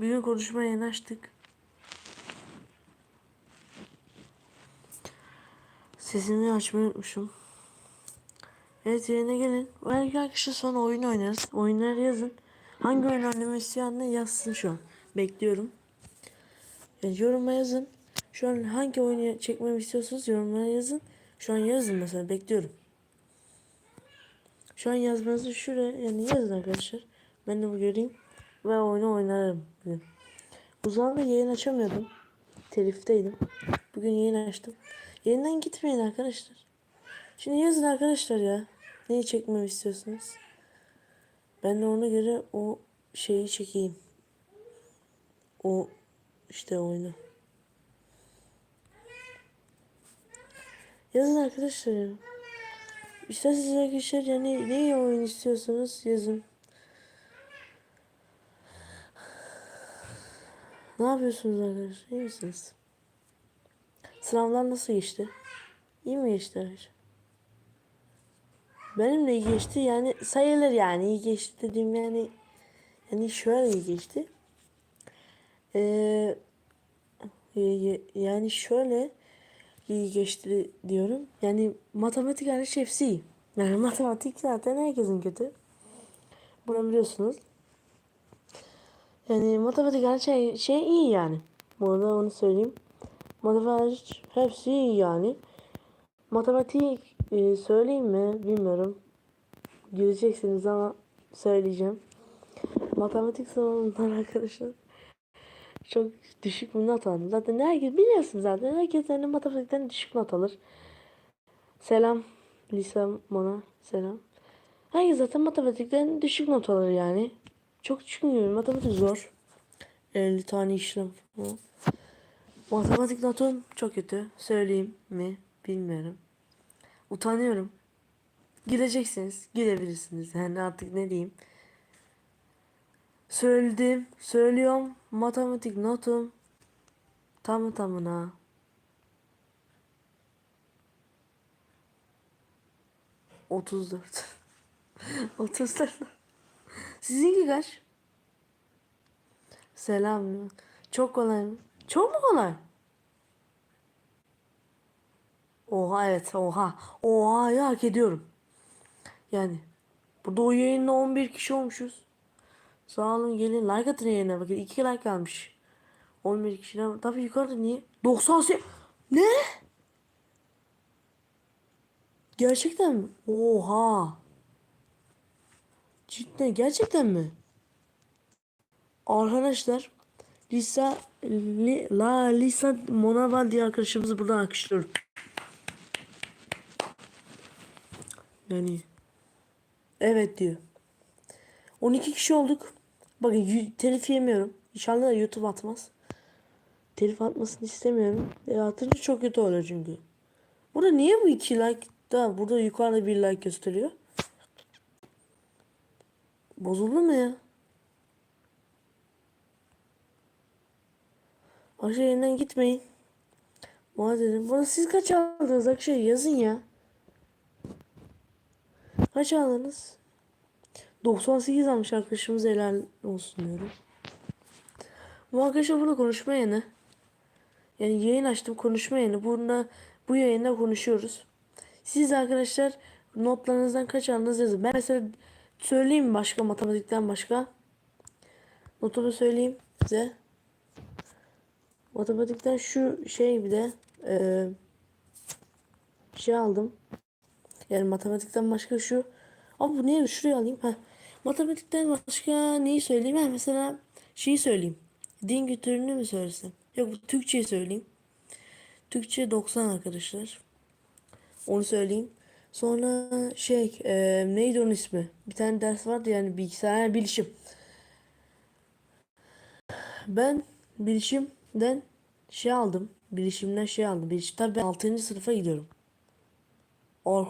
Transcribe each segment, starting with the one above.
Bir gün konuşmaya yanaştık. Sesimi açmayı unutmuşum. Evet yerine gelin. Belki arkadaşlar sonra oyun oynarız. Oyunları yazın. Hangi oyun oynamak isteyenler yazsın şu an. Bekliyorum. Yani yoruma yazın. Şu an hangi oyunu çekmemi istiyorsanız yorumlara yazın. Şu an yazın mesela bekliyorum. Şu an yazmanızı şuraya yani yazın arkadaşlar. Ben de bu göreyim. Ve oyunu oynarım. Bugün. Uzanla yayın açamıyordum. Telifteydim. Bugün yayın açtım. Yayından gitmeyin arkadaşlar. Şimdi yazın arkadaşlar ya. Neyi çekmemi istiyorsunuz? Ben de ona göre o şeyi çekeyim. O işte oyunu. Yazın arkadaşlar ya. İşte siz arkadaşlar yani ne oyun istiyorsanız yazın. Ne yapıyorsunuz arkadaşlar? İyi misiniz? Sınavlar nasıl geçti? İyi mi geçti arkadaşlar? Benim de iyi geçti yani sayılır yani iyi geçti dediğim yani yani şöyle iyi geçti. Ee, yani şöyle iyi geçti diyorum. Yani matematik hariç hepsi iyi. Yani matematik zaten herkesin kötü. Bunu biliyorsunuz. Yani matematik hariç şey, şey iyi yani. Bu arada onu söyleyeyim. Matematik hepsi iyi yani. Matematik e, söyleyeyim mi bilmiyorum. Güleceksiniz ama söyleyeceğim. Matematik sınavından arkadaşlar çok düşük bir not aldım. Zaten herkes biliyorsun zaten. Herkes yani matematikten düşük not alır. Selam Lisa Mona selam. Herkes zaten matematikten düşük not alır yani. Çok çünkü matematik zor. 50 tane işlem falan. Matematik notum çok kötü. Söyleyeyim mi bilmiyorum. Utanıyorum. Gideceksiniz. Gidebilirsiniz. Yani artık ne diyeyim. Söyledim. Söylüyorum. Matematik notum. Tamı tamına. Otuz dört. Otuz dört. Sizinki kaç? Selam. Çok kolay mı? Çok mu kolay? Oha evet oha. Oha ya hak ediyorum. Yani burada o yayında 11 kişi olmuşuz. Sağ olun gelin like atın yayına bakın 2 like almış. 11 kişiden tabii yukarıda niye? 98 Ne? Gerçekten mi? Oha. Cidden gerçekten mi? Arkadaşlar Lisa li, La Lisa Monaval diye arkadaşımızı buradan alkışlıyorum. Yani evet diyor. 12 kişi olduk. Bakın telif yemiyorum. İnşallah YouTube atmaz. Telif atmasını istemiyorum. E, atınca çok kötü olur çünkü. Burada niye bu iki like da burada yukarıda bir like gösteriyor? Bozuldu mu ya? Aşağı yeniden gitmeyin. Bana dedim. Bana siz kaç aldınız Akşay yazın ya. Kaç aldınız? 98 almış arkadaşımız helal olsun diyorum. Bu arkadaşlar burada konuşma yayını. Yani yayın açtım konuşma yayını. Burada bu yayında konuşuyoruz. Siz arkadaşlar notlarınızdan kaç aldınız yazın. Ben mesela söyleyeyim başka matematikten başka. Notumu söyleyeyim size. Matematikten şu şey bir de eee şey aldım. Yani matematikten başka şu. Abi bu niye şuraya alayım? Heh. Matematikten başka neyi söyleyeyim? Ha, mesela şeyi söyleyeyim. Din kültürünü mü söylesem? Yok bu Türkçeyi söyleyeyim. Türkçe 90 arkadaşlar. Onu söyleyeyim. Sonra şey e, neydi onun ismi? Bir tane ders vardı yani bilgisayar bilişim. Ben bilişimden şey aldım. Bilişimden şey aldım. Bilişim, tabii ben 6. sınıfa gidiyorum. Or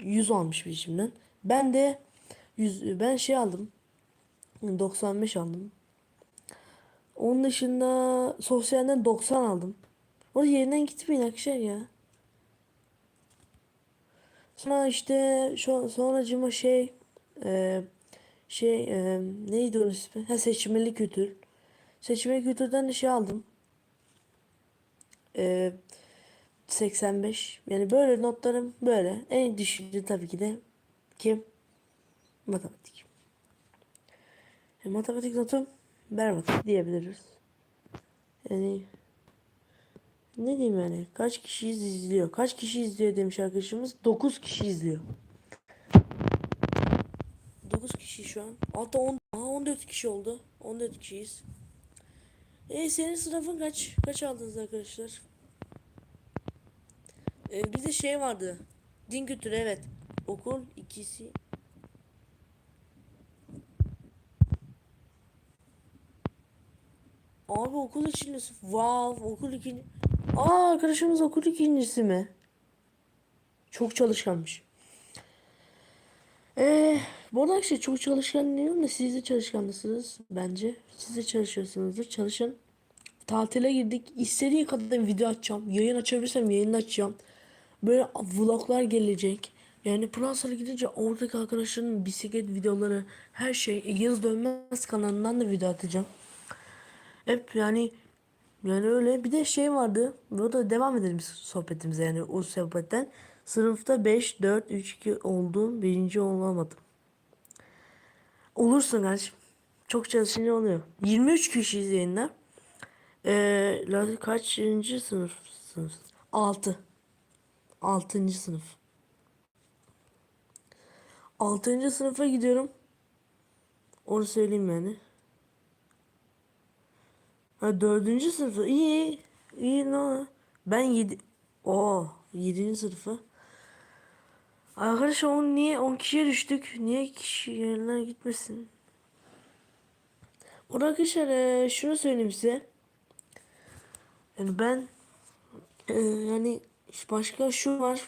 100 almış bilişimden. Ben de 100 ben şey aldım. 95 aldım. Onun dışında sosyalden 90 aldım. O yerinden gitmeyin arkadaşlar ya. Sonra işte şu sonracıma şey e, Şey e, neydi onun ismi? Ha seçmeli kültür. Seçmeli kültürden de şey aldım. E, 85. Yani böyle notlarım böyle. En düşüğü tabii ki de kim? Matematik. E, matematik notum berbat diyebiliriz. Yani ne diyeyim yani kaç kişi izliyor? Kaç kişi izliyor demiş arkadaşımız. 9 kişi izliyor. 9 kişi şu an. Hatta 10, Aa, 14 kişi oldu. 14 kişiyiz. E senin sınıfın kaç? Kaç aldınız arkadaşlar? E, bir de şey vardı. Din kültürü evet. Okul ikisi. Abi okul ikincisi. Wow okul ikinci. Aa arkadaşımız okul ikincisi mi? Çok çalışkanmış. Eee bu arada işte çok çalışkan diyorum da siz de çalışkanlısınız bence. Siz de çalışıyorsunuzdur. Çalışın. Tatile girdik. İstediği kadar video açacağım. Yayın açabilirsem yayın açacağım. Böyle vloglar gelecek. Yani Pıransa'ya gidince oradaki arkadaşların bisiklet videoları her şey Yıl Dönmez kanalından da video atacağım. Hep yani yani öyle bir de şey vardı. Burada devam edelim sohbetimize yani o sohbetten. Sınıfta 5, 4, 3, 2 oldum. Birinci olamadım. Olursun kardeşim. Çok çalışınca oluyor. 23 kişi izleyenler. Ee, kaçıncı sınıf? sınıf? 6. 6. sınıf. 6. sınıfa gidiyorum. Onu söyleyeyim yani. Ha dördüncü sınıfı. İyi iyi ne ben yedi o yedinci sınıfı. Arkadaşlar on niye 10 kişiye düştük? Niye kişi yerler gitmesin? Orada arkadaşlar eee, şunu söyleyeyim size. Yani ben eee, yani başka şu var.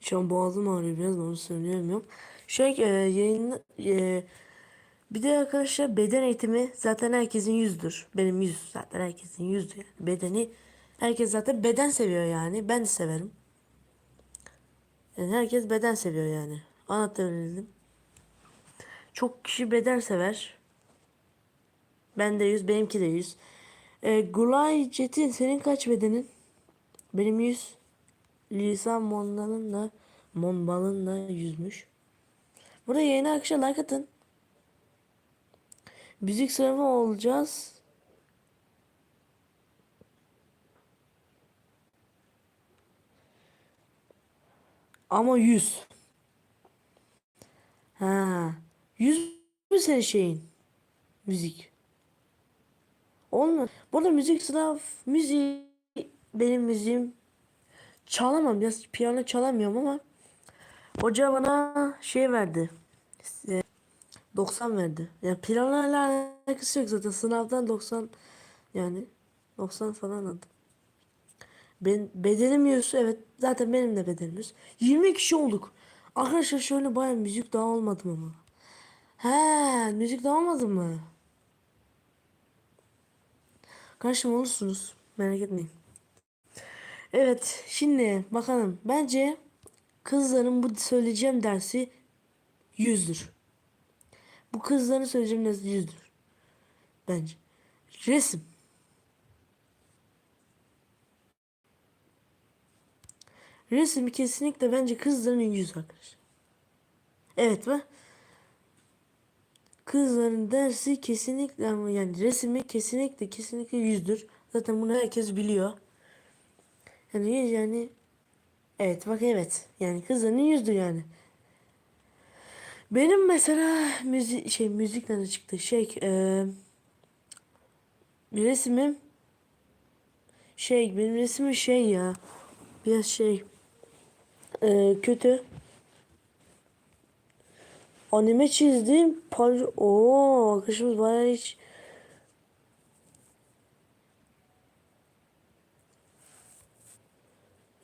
Şu an boğazım ağrıyor biraz onu söyleyemiyorum. Şey eee yayın eee, bir de arkadaşlar beden eğitimi zaten herkesin yüzdür. Benim yüz zaten herkesin yüzdür. Yani. Bedeni herkes zaten beden seviyor yani. Ben de severim. Yani herkes beden seviyor yani. Anlatabildim. Çok kişi beden sever. Ben de yüz, benimki de yüz. E, Gulay Çetin senin kaç bedenin? Benim yüz. Lisa Mondan'ın da Monbal'ın da yüzmüş. Burada yayına arkadaşlar like atın. Müzik sınıfı olacağız. Ama 100. Ha. 100 mü senin şeyin? Müzik. Olma. Burada müzik sınav müziği benim müziğim çalamam. Biraz piyano çalamıyorum ama hoca bana şey verdi. 90 verdi. Yani planlarla alakası yok zaten. Sınavdan 90 yani 90 falan aldım. Ben bedenim 100 evet zaten benim de bedenim 100. 20 kişi olduk. Arkadaşlar şöyle baya müzik daha olmadı mı? He müzik daha olmadı mı? Karşım olursunuz. Merak etmeyin. Evet şimdi bakalım. Bence kızların bu söyleyeceğim dersi 100'dür. Bu kızların söyleyeceğim nesli yüzdür. Bence. Resim. Resim kesinlikle bence kızların yüz arkadaşlar. Evet mi? Kızların dersi kesinlikle yani resmi kesinlikle kesinlikle yüzdür. Zaten bunu herkes biliyor. Yani yani evet bak evet. Yani kızların yüzdür yani. Benim mesela müzik şey müzikten çıktı. Şey e, resimim şey benim resmim şey ya biraz şey e, kötü. Anime çizdim par o arkadaşımız bayağı hiç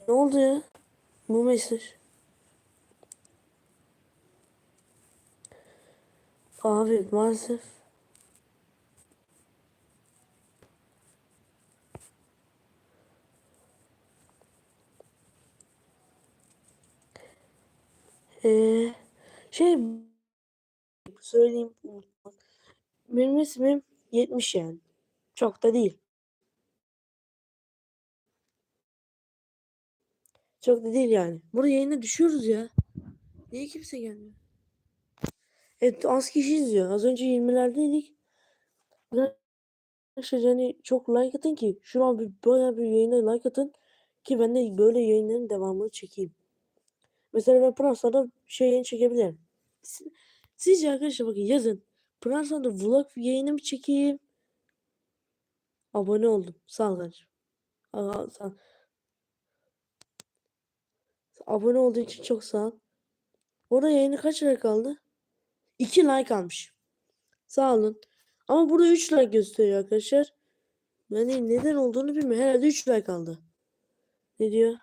ne oldu ya? Bu mesaj Abi maalesef. Ee, Şey söyleyeyim. Benim ismim 70 yani. Çok da değil. Çok da değil yani. Burada yayına düşüyoruz ya. Niye kimse gelmiyor? Evet az kişi izliyor. Az önce 20'lerdeydik. Arkadaşlar yani çok like atın ki şu an bir böyle bir yayına like atın ki ben de böyle yayınların devamını çekeyim. Mesela ben Pırarsa'da şey yayın çekebilirim. Siz- Sizce arkadaşlar bakın yazın. Pırarsa'da vlog yayını mı çekeyim? Abone oldum. Sağ ol. Aa, sağ. Abone olduğu için çok sağ ol. Orada yayını kaç like kaldı? 2 like almış. Sağ olun. Ama burada 3 like gösteriyor arkadaşlar. Yani neden olduğunu bilmiyorum. Herhalde 3 like aldı. Ne diyor?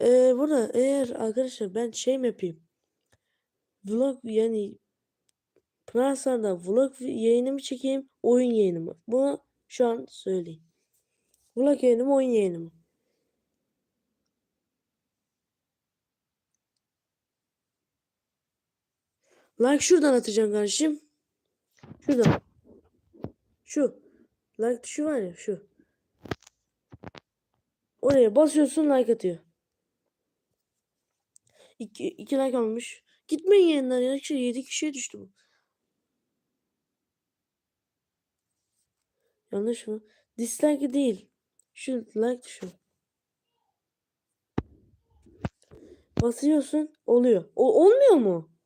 Ee, burada eğer arkadaşlar ben şey mi yapayım? Vlog yani Pınarsan'da vlog yayını mı çekeyim? Oyun yayını mı? Bunu şu an söyleyin. Vlog yayını mı? Oyun yayını Like şuradan atacaksın kardeşim. Şuradan. Şu. Like tuşu var ya şu. Oraya basıyorsun like atıyor. İki, iki like almış. Gitmeyin yayından ya. Şey, 7 kişiye düştü bu. Yanlış mı? Dislike değil. Şu like tuşu. Basıyorsun oluyor. O olmuyor mu?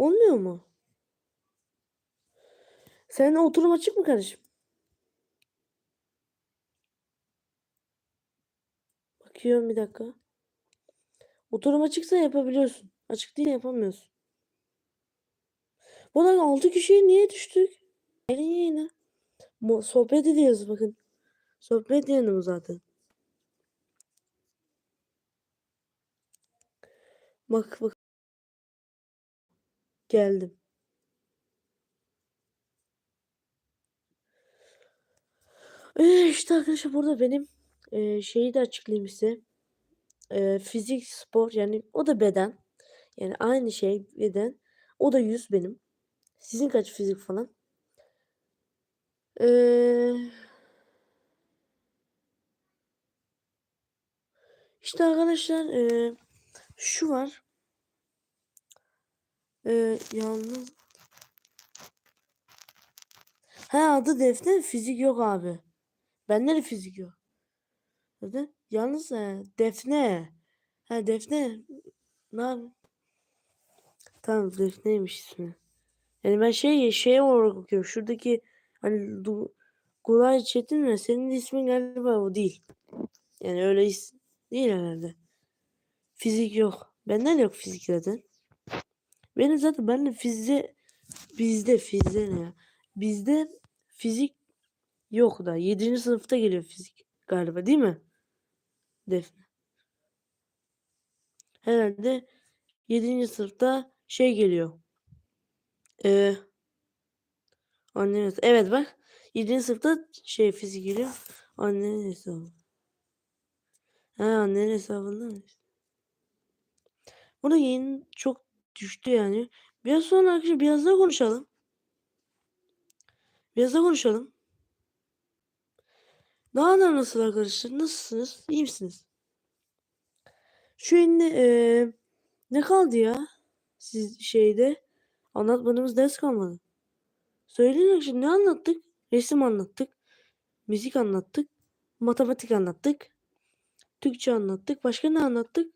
Olmuyor mu? Senin oturum açık mı kardeşim? Bakıyorum bir dakika. Oturum açıksa yapabiliyorsun. Açık değil yapamıyorsun. Buradan 6 kişiye niye düştük? Gelin yayına. Sohbet ediyoruz bakın. Sohbet bu zaten. Bak bak. Geldim. Ee, işte arkadaşlar burada benim e, şeyi de açıklayayım size. E, fizik, spor yani o da beden. Yani aynı şey beden. O da yüz benim. Sizin kaç fizik falan? Ee, işte arkadaşlar e, şu var. E, yalnız Ha adı Defne fizik yok abi. Bende de fizik yok. Adı yalnız e, Defne. Ha Defne. Ne yap- Tamam Defne'ymiş ismi. Yani ben şey şey olarak bakıyorum. Şuradaki hani du, Gulay Çetin mi? Senin ismin galiba o değil. Yani öyle is değil herhalde. Fizik yok. Benden yok fizik zaten. Benim zaten ben de fizde bizde fizde ne ya? Bizde fizik yok da 7. sınıfta geliyor fizik galiba değil mi? Defne. Herhalde 7. sınıfta şey geliyor. Ee, annenin evet bak 7. sınıfta şey fizik geliyor. Annenin hesabı. Ha annenin hesabında mı? Burada yayın çok düştü yani. Biraz sonra arkadaşlar biraz daha konuşalım. Biraz daha konuşalım. Daha da nasıl arkadaşlar? Nasılsınız? İyi misiniz? Şu indi eee, ne kaldı ya? Siz şeyde anlatmadığımız ders kalmadı. Söyleyin arkadaşlar ne anlattık? Resim anlattık. Müzik anlattık. Matematik anlattık. Türkçe anlattık. Başka ne anlattık?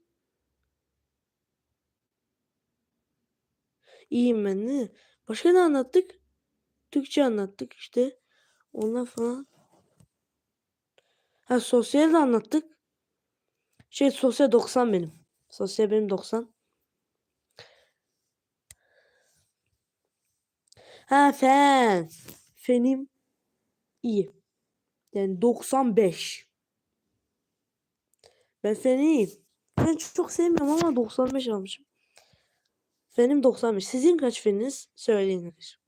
İyiyim ben ne? Başka ne anlattık? Türkçe anlattık işte. Onlar falan. Ha sosyal de anlattık. Şey sosyal 90 benim. Sosyal benim 90. Ha fen. Fenim iyi. Yani 95. Ben feni iyiyim. Ben çok sevmiyorum ama 95 almışım. Fenim 95. Sizin kaç feniniz? Söyleyin arkadaşlar.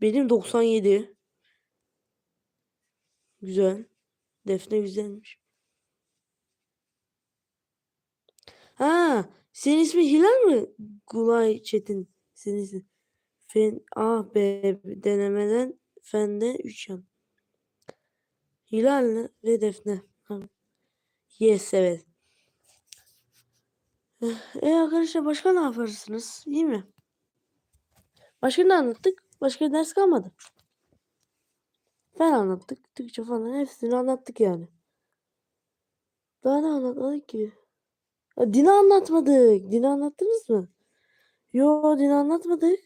Benim 97. Güzel. Defne güzelmiş. Ha, senin ismin Hilal mi? Gulay Çetin. Senin ismin. Fen A B denemeden fende 3 yan. Hilal ve Defne. Yes evet. E arkadaşlar başka ne yaparsınız? İyi mi? Başka ne anlattık? Başka ders kalmadı. Ben anlattık. Türkçe falan hepsini anlattık yani. Daha ne anlatmadık ki? Ya, dini anlatmadık. Dini anlattınız mı? Yo dini anlatmadık.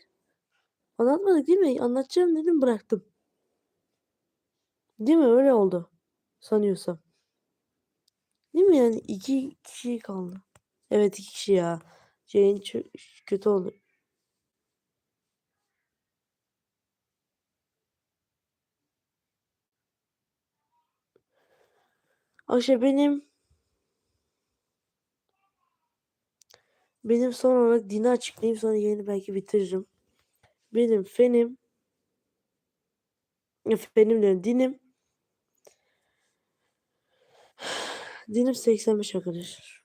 Anlatmadık değil mi? Anlatacağım dedim bıraktım. Değil mi? Öyle oldu. Sanıyorsam. Değil mi yani? iki kişi kaldı. Evet iki kişi ya. Jane kötü oldu. Ayşe benim benim son olarak dini açıklayayım sonra yayını belki bitiririm. Benim fenim ya fenim diyorum dinim dinim 85 arkadaşlar.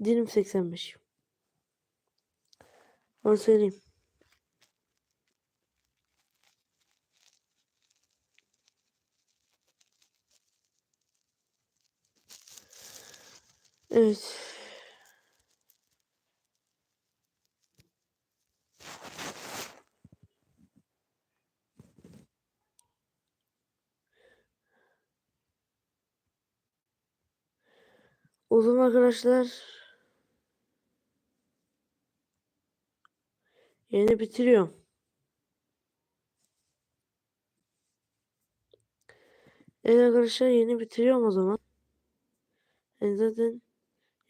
Dinim 85. Onu söyleyeyim. Evet. O zaman arkadaşlar yeni bitiriyorum. Evet arkadaşlar yeni bitiriyorum o zaman. Yani zaten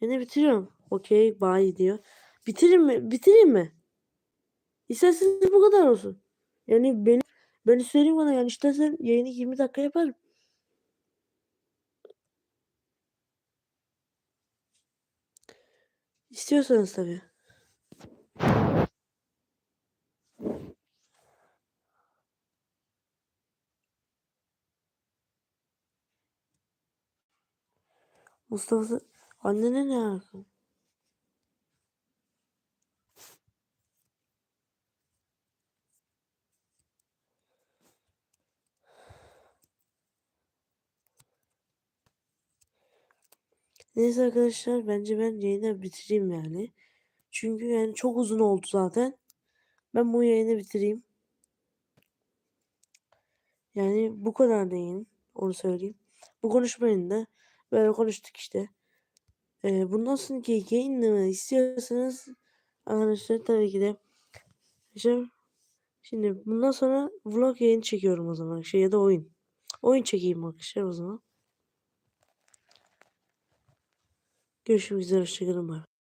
yeni bitiriyorum. Okey bye diyor. Bitireyim mi? Bitireyim mi? İsterseniz bu kadar olsun. Yani benim ben istediğim kadar yani istersen yayını 20 dakika yaparım. İstiyorsanız tabii. Mustafa annene ne alaka? Neyse arkadaşlar bence ben yayını bitireyim yani. Çünkü yani çok uzun oldu zaten. Ben bu yayını bitireyim. Yani bu kadar değil. Onu söyleyeyim. Bu konuşmayın da böyle konuştuk işte. Ee, bundan sonraki yayınlamayı istiyorsanız arkadaşlar tabii ki de şimdi bundan sonra vlog yayın çekiyorum o zaman. Şey ya da oyun. Oyun çekeyim arkadaşlar o zaman. Görüşmek üzere. Hoşçakalın.